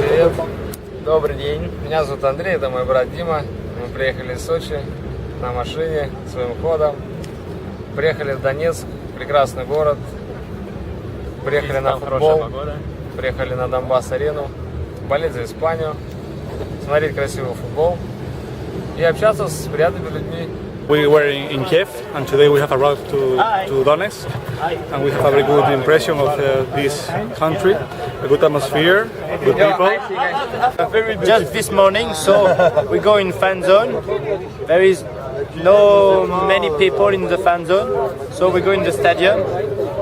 Привет. Добрый день. Меня зовут Андрей, это мой брат Дима. Мы приехали из Сочи на машине своим ходом. Приехали в Донецк, прекрасный город. Приехали на футбол, приехали на Донбасс-арену, болеть за Испанию, смотреть красивый футбол и общаться с приятными людьми. We were in, in Kiev, and today we have arrived to, to Donetsk, and we have a very good impression of uh, this country, a good atmosphere, good people. just this morning, so we go in fan zone. There is no many people in the fan zone, so we go in the stadium,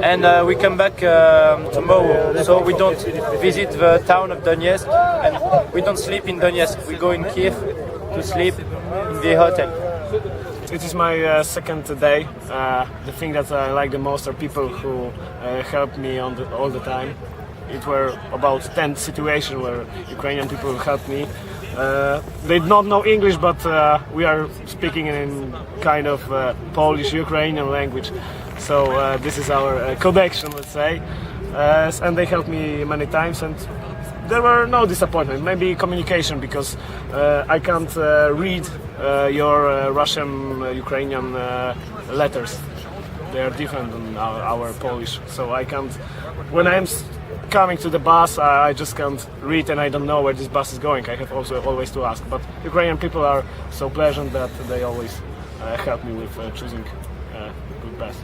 and uh, we come back um tomorrow. So we don't visit the town of Donetsk, and we don't sleep in Donetsk. We go in Kiev to sleep in the hotel. It is my uh, second day. Uh, the thing that I like the most are people who uh, help me the, all the time. It were about 10 situations where Ukrainian people helped me. Uh, they don't know English, but uh, we are speaking in kind of uh, Polish Ukrainian language. So uh, this is our uh, connection, let's say. Uh, and they helped me many times, and there were no disappointment. Maybe communication because uh, I can't uh, read uh, your uh, Russian, uh, Ukrainian uh, letters. They are different than our, our Polish, so I can't. When I'm coming to the bus, I, I just can't read, and I don't know where this bus is going. I have also always to ask. But Ukrainian people are so pleasant that they always uh, help me with uh, choosing uh, good bus.